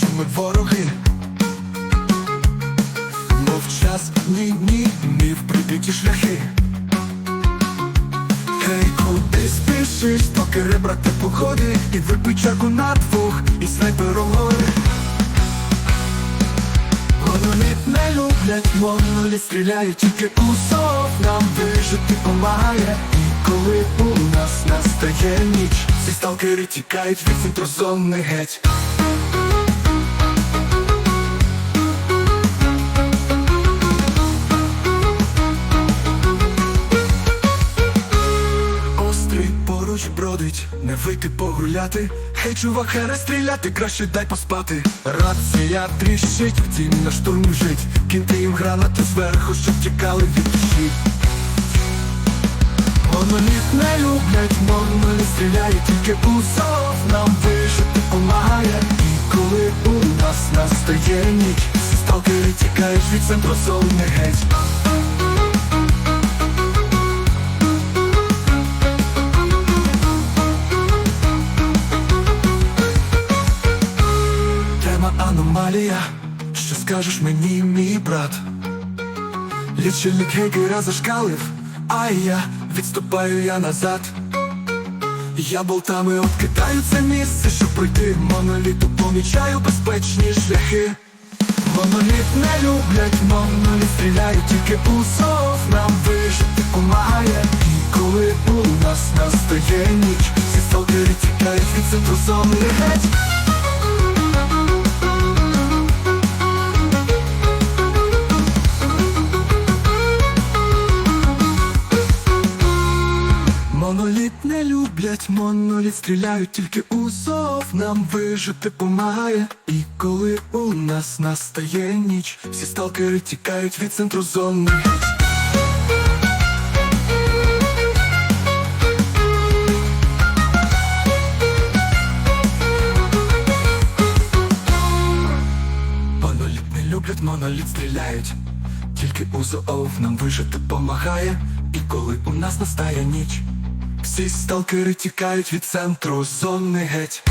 що ми вороги, мов час ні, ні, ні в прибіті шляхи. Хей, куди спішиш, поки ребра те походи, І випий чарку на двох, і снайпером гори. Моноліт не люблять, моноліт стріляє, тільки усов нам вижити помагає. І коли у нас настає ніч, всі сталкери тікають від фінтрозонних геть. Бродить, не вийти погуляти. Хей, чувак, не стріляти, краще дай поспати. Рація тріщить, втім на штурм жить. Кінти їм гранати зверху, щоб тікали від душі. Моноліт не люблять, моноліт стріляє тільки у сов Нам вижити помагає. І коли у нас настає ніч, сталкери тікають від центру зони геть. Аномалія, що скажеш мені, мій брат? Лічильник Гейгера зашкалив, а я відступаю я назад. Я болтами обкидаю це місце, щоб пройти моноліту, помічаю безпечні шляхи. Моноліт не люблять, моноліт стріляють тільки у сов Нам вижити помагає І коли у нас настає ніч Всі сталкери тікають від центру зони геть не люблять, моноліт стріляють тільки у сов Нам вижити помагає. І коли у нас настає ніч Всі сталкери тікають від центру зони. Моноліт не люблять, моноліт стріляють. Тільки у зоов нам вижити помагає. І коли у нас настає ніч Всі сталкери тікають від центру зони геть